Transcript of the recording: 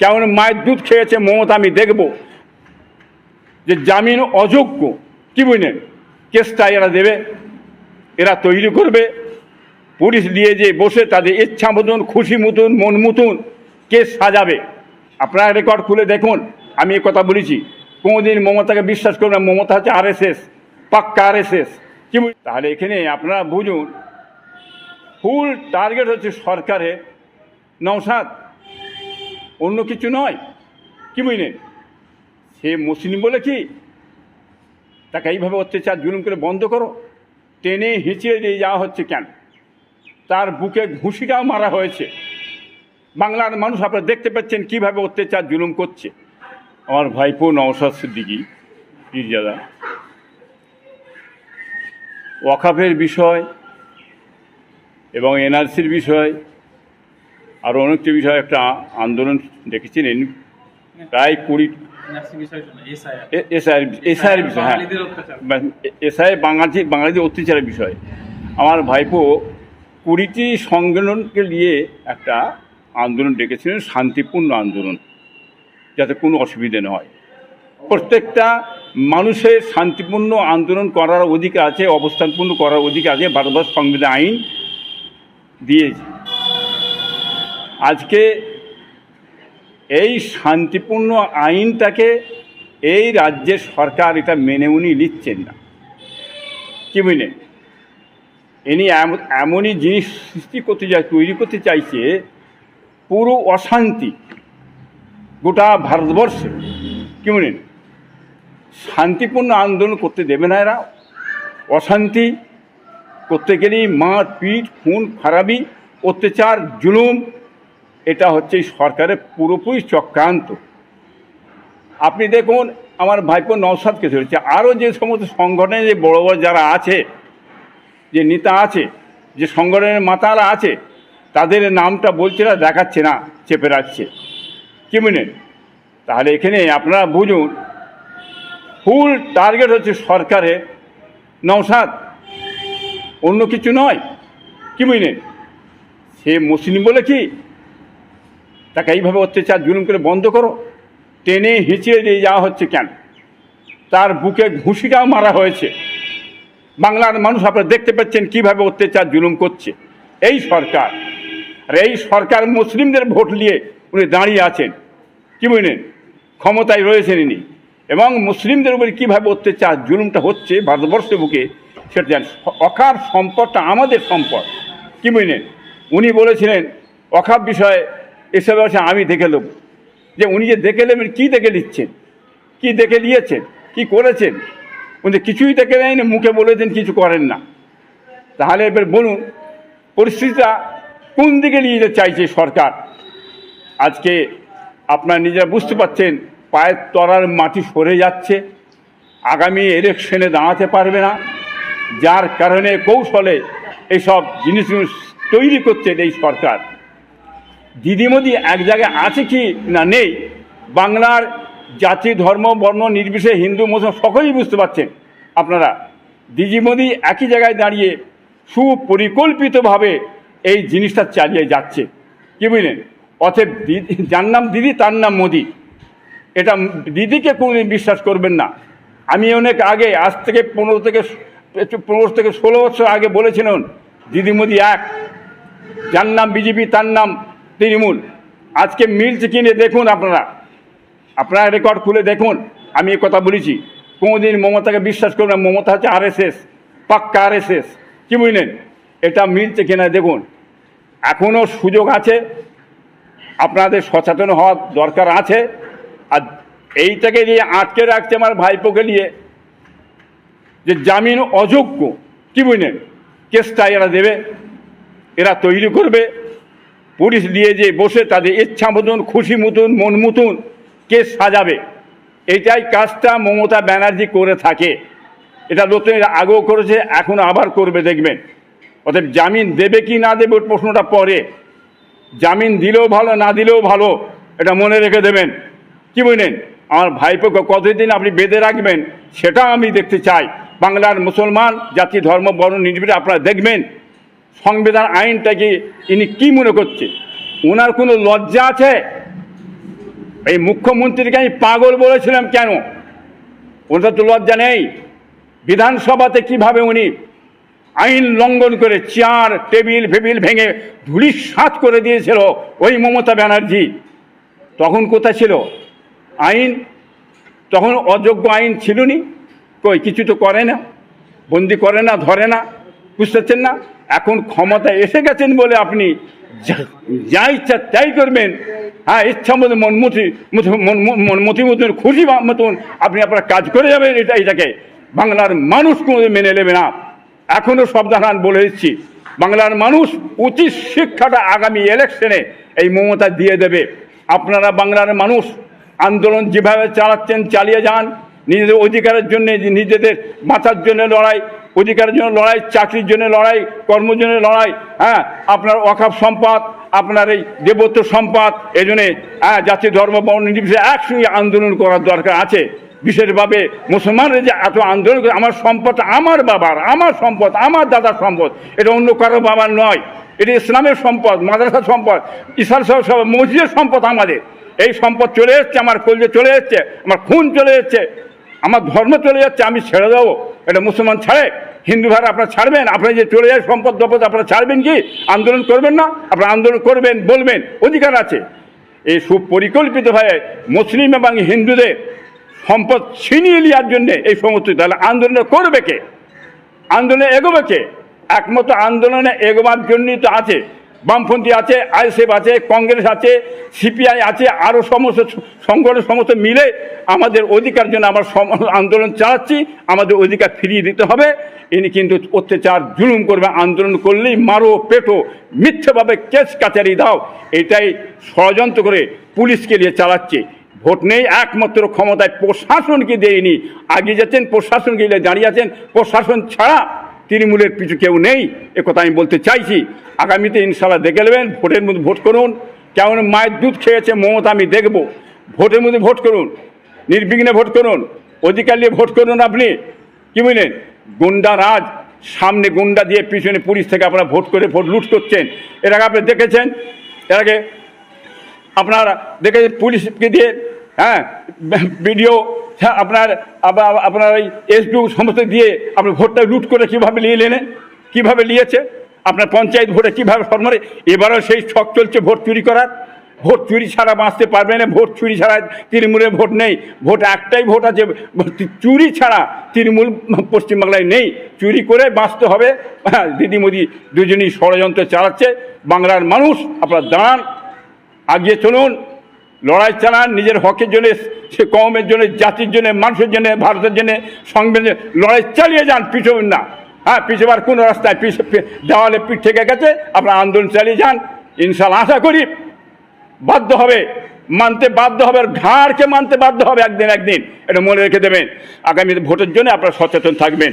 কেমন মায়ের দুধ খেয়েছে মমতা আমি দেখব। যে জামিন অযোগ্য, কি বুঝলেন? কেসটা এরা দেবে, এরা তৈরি করবে। পুলিশ দিয়ে যে বসে তাদের ইচ্ছা মতন, খুশি মতন, মন মতন কেস সাজাবে। আপনারা রেকর্ড খুলে দেখুন, আমি এ কথা বলেছি। কোনোদিন মমতাকে বিশ্বাস করবেন না, মমতা হচ্ছে আর এস এস পাক্কা আর এস এস কি তাহলে এখানে আপনারা বুঝুন ফুল টার্গেট হচ্ছে সরকারের নৌসাদ অন্য কিছু নয়। কি বুঝলে সে মুসলিম বলে কি? তাকে এইভাবে অত্যাচার জুলুম করে বন্ধ করো। টেনে হিঁচিয়ে দিয়ে যাওয়া হচ্ছে কেন? তার বুকে ঘুষিটাও মারা হয়েছে। বাংলার মানুষ আপনারা দেখতে পাচ্ছেন কীভাবে অত্যাচার জুলুম করছে। আমার ভাইপো নওশাদ সিদ্দিকি পীরজাদা ওয়াকাফের বিষয় এবং এনআরসির বিষয় আর অনেকটা বিষয় একটা আন্দোলন দেখেছিলেন প্রায় কুড়ি এসআই এসআইয়ের বিষয় হ্যাঁ। এসআই বাঙালি বাঙালিদের অত্যাচারের বিষয়। আমার ভাইপো কুড়িটি সংগঠনকে নিয়ে একটা আন্দোলন ডেকেছিলেন শান্তিপূর্ণ আন্দোলন যাতে কোনো অসুবিধে না হয়। প্রত্যেকটা মানুষের শান্তিপূর্ণ আন্দোলন করার অধিকার আছে অবস্থানপূর্ণ করার অধিকার আছে ভারতবর্ষ সংবিধান আইন দিয়েছে। আজকে এই শান্তিপূর্ণ আইনটাকে এই রাজ্যের সরকার এটা মেনে উনি নিচ্ছেন না। কি বুঝলেন ইনি এমনই জিনিস সৃষ্টি করতে চাই, তৈরি করতে চাইছে, পুরো অশান্তি গোটা ভারতবর্ষে। কি বুঝলেন শান্তিপূর্ণ আন্দোলন করতে দেবে না এরা। অশান্তি করতে গেলেই মারপিট, খুন, খারাপি, অত্যাচার, জুলুম এটা হচ্ছে সরকারের পুরোপুরি চক্রান্ত। আপনি দেখুন, আমার ভাইপো নওসাদকে ধরেছে। আরও যে সমস্ত সংগঠনে যে বড় বড় যারা আছে, যে নেতা আছে, যে সংগঠনের মাতারা আছে, তাদের নামটা বলছে না, দেখাচ্ছে না, চেপে রাখছে। কি বুঝলেন তাহলে এখানে আপনারা বুঝুন ফুল টার্গেট হচ্ছে সরকারের। নওসাদ অন্য কিছু নয়। কি বুঝলেন সে মুসলিম বলে কি? তাকে এইভাবে অত্যাচার জুলুম করে বন্ধ করো। টেনে হিঁচিয়ে দিয়ে যাওয়া হচ্ছে কেন? তার বুকে ঘুষিটাও মারা হয়েছে। বাংলার মানুষ আপনারা দেখতে পাচ্ছেন কীভাবে অত্যাচার জুলুম করছে। এই সরকার, আর এই সরকার মুসলিমদের ভোট নিয়ে উনি দাঁড়িয়ে আছেন। কি বুঝলেন ক্ষমতায় রয়েছেন ইনি। এবং মুসলিমদের উপরে কীভাবে অত্যাচার জুলুমটা হচ্ছে ভারতবর্ষের বুকে, সেটা জান অকার সম্পদটা আমাদের সম্পদ। কি বুঝলেন উনি বলেছিলেন অখাপ বিষয়ে এসব বিষয়ে আমি দেখে নেব। যে উনি যে দেখে নেবেন কী দেখে নিচ্ছেন? কি দেখে নিয়েছেন? কি করেছেন? উনি কিছুই দেখে নেয়নি, মুখে বলেছেন কিছু করেন না। তাহলে এবার বলুন, পরিস্থিতিটা কোন দিকে নিয়ে যেতে চাইছে সরকার? আজকে আপনারা নিজেরা বুঝতে পারছেন, পায়ের তলার মাটি সরে যাচ্ছে, আগামী ইলেকশনে দাঁড়াতে পারবে না। যার কারণে কৌশলে এইসব জিনিসগুলো তৈরি করছেন এই সরকার। দিদিমদি এক জায়গায় আছে কি না নেই? বাংলার জাতি, ধর্ম, বর্ণ, নির্বিশেষে হিন্দু, মুসলিম সকলেই বুঝতে পারছেন আপনারা। দিদিমদি একই জায়গায় দাঁড়িয়ে সুপরিকল্পিতভাবে এই জিনিসটা চালিয়ে যাচ্ছে। কি বুঝলেন? অতএব দিদি, যার নাম দিদি, তার নাম মোদি। এটা দিদিকে কোনোদিন বিশ্বাস করবেন না। আমি অনেক আগে, আজ থেকে পনেরো থেকে পনেরো থেকে ষোলো বছর আগে বলেছিলেন দিদি মোদি এক। যার নাম বিজেপি, তার নাম তৃণমূল। আজকে মিলছে কিনে দেখুন আপনারা। আপনারা রেকর্ড খুলে দেখুন। আমি কথা বলেছি। কোনোদিন মমতাকে বিশ্বাস করবেন না। মমতা হচ্ছে আর এস এস পাক্কা আর এস এস কি বুঝলেন? এটা মিলছে কিনা দেখুন। এখনও সুযোগ আছে। আপনাদের সচেতন হওয়ার দরকার আছে। আর এইটাকে নিয়ে আটকে রাখছে আমার ভাইপোকে নিয়ে, যে জামিন অযোগ্য। কি বুঝলেন? কেসটা এরা দেবে। এরা তৈরি করবে। পুলিশ দিয়ে যে বসে তাদের ইচ্ছা মতন, খুশি মতন, মন মতন কেস সাজাবে। এটাই কাজটা মমতা ব্যানার্জি করে থাকে। এটা নতুন আগেও করেছে, এখন আবার করবে, দেখবেন। অতএব জামিন দেবে কি না দেবে ওর প্রশ্নটা পরে। জামিন দিলেও ভালো, না দিলেও ভালো, এটা মনে রেখে দেবেন। কি বুঝলেন আমার ভাইপোকে কতদিন আপনি বেঁধে রাখবেন, সেটা আমি দেখতে চাই। বাংলার মুসলমান, জাতি, ধর্ম, বর্ণ, নির্বিশেষে আপনারা দেখবেন সংবিধান আইনটাকে ইনি কি মনে করছে? ওনার কোনো লজ্জা আছে? এই মুখ্যমন্ত্রীকে আমি পাগল বলেছিলাম কেন? ওটা তো লজ্জা নেই। বিধানসভাতে কীভাবে উনি আইন লঙ্ঘন করে চেয়ার, টেবিল, ফেবিল ভেঙে ধুলিস সাত করে দিয়েছিল ওই মমতা ব্যানার্জি? তখন কোথা ছিল? আইন? তখন অযোগ্য আইন ছিল নি কই, কিছু তো করে না, বন্দি করে না, ধরে না। বুঝতে পারছেন না। এখন ক্ষমতা এসে গেছেন বলে আপনি যা- ইচ্ছা তাই করবেন। হ্যাঁ ইচ্ছা মতো মনমতি মনমতি মতন, খুশি মতন আপনি আপনার কাজ করে যাবেন এটা এটাকে। বাংলার মানুষ কোনো মেনে নেবে না। এখনও সাবধান বলে দিচ্ছি। বাংলার মানুষ উচিত শিক্ষাটা আগামী ইলেকশনে এই মমতা দিয়ে দেবে। আপনারা বাংলার মানুষ আন্দোলন যেভাবে চালাচ্ছেন, চালিয়ে যান, নিজেদের অধিকারের জন্য, নিজেদের বাঁচার জন্য লড়াই অধিকারের জন্য লড়াই, চাকরির জন্য লড়াই, কর্মের জন্য লড়াই হ্যাঁ আপনার অকাপ সম্পদ, আপনার এই দেবত্ব সম্পদ এই জন্যে হ্যাঁ জাতি, ধর্ম, বর্ণ, নির্বিশেষে একসঙ্গে আন্দোলন করার দরকার আছে। বিশেষভাবে মুসলমানরা যে এত আন্দোলন করে, আমার সম্পদ আমার বাবার, আমার সম্পদ, আমার দাদার সম্পদ, এটা অন্য কারও বাবার নয়। এটা ইসলামের সম্পদ, মাদ্রাসার সম্পদ সব সব মসজিদের সম্পদ আমাদের। এই সম্পদ চলে এসছে, আমার কলজে চলে এসছে, আমার খুন চলে এসছে, আমার ধর্ম চলে যাচ্ছে, আমি ছেড়ে দেবো। এটা মুসলমান ছাড়ে, হিন্দু ভাইরা আপনারা ছাড়বেন, আপনারা যে চলে যায় সম্পদ দপদ আপনারা ছাড়বেন কি? আন্দোলন করবেন না, আপনারা আন্দোলন করবেন, বলবেন, অধিকার আছে। এই সুপরিকল্পিতভাবে মুসলিম এবং হিন্দুদের সম্পদ ছিনিয়ে নেওয়ার জন্যে এই সমস্ত তাহলে আন্দোলন করবে কে? আন্দোলনে এগোবে কে? একমাত্র আন্দোলনে এগোবার জন্যই তো আছে। বামপন্থী আছে, আইএসএফ আছে, কংগ্রেস আছে, সিপিআই আছে আরও সমস্ত সংগঠন সমস্ত মিলে আমাদের অধিকার জন্য আমরা আন্দোলন চালাচ্ছি, আমাদের অধিকার ফিরিয়ে দিতে হবে। ইনি কিন্তু অত্যাচার, জুলুম করবে, আন্দোলন করলেই মারো পেটো, মিথ্যেভাবে কেস কাচারি দাও। এটাই ষড়যন্ত্র করে পুলিশকে নিয়ে চালাচ্ছে। ভোট নেই, একমাত্র ক্ষমতায় প্রশাসনকে দেয়নি। আগে যাচ্ছেন, প্রশাসনকে দাঁড়িয়ে আছেন, প্রশাসন ছাড়া তৃণমূলের পিছু কেউ নেই, এ কথা আমি বলতে চাইছি। আগামীতে ইনশাল্লাহ দেখে নেবেন, ভোটের মধ্যে ভোট করুন। কেমন মায়ের দুধ খেয়েছে মমতা, আমি দেখব। ভোটের মধ্যে ভোট করুন, নির্বিঘ্নে ভোট করুন, অধিকার নিয়ে ভোট করুন আপনি। কি বুঝলেন গুন্ডা রাজ, সামনে গুন্ডা দিয়ে পিছনে পুলিশ থেকে আপনারা ভোট করে ভোট লুট করছেন। এর আগে আপনি দেখেছেন? এর আগে আপনারা দেখেছেন পুলিশকে দিয়ে হ্যাঁ ভিডিও আপনার, আবার আপনার এই এসডিও সমস্ত দিয়ে আপনি ভোটটা লুট করে কীভাবে নিয়ে নেন কীভাবে নিয়েছে? আপনার পঞ্চায়েত ভোটে কীভাবে সরমারে এবারও সেই ছক চলছে ভোট চুরি করার। ভোট চুরি ছাড়া বাঁচতে পারবে না। ভোট চুরি ছাড়া তৃণমূলের ভোট নেই। ভোট একটাই ভোট আছে। চুরি ছাড়া তৃণমূল পশ্চিমবাংলায় নেই। চুরি করে বাঁচতে হবে। হ্যাঁ দিদি মোদি দুজনই ষড়যন্ত্র চালাচ্ছে। বাংলার মানুষ, আপনার দাঁড়ান। আগিয়ে চলুন। লড়াই চালান, নিজের হকের জন্য, সে কমের জন্য, জাতির জন্য, মানুষের জন্য, ভারতের জন্য, সংবিধানের জন্য লড়াই চালিয়ে যান পিছবেন না। হ্যাঁ পিছবার কোনো রাস্তায়, পিছ দেওয়ালে পিঠ থেকে গেছে, আপনার আন্দোলন চালিয়ে যান। ইনশাল্লাহ আশা করি বাধ্য হবে, মানতে বাধ্য হবে, আর ঘাড়কে মানতে বাধ্য হবে একদিন একদিন, এটা মনে রেখে দেবেন। আগামী ভোটের জন্য আপনারা সচেতন থাকবেন।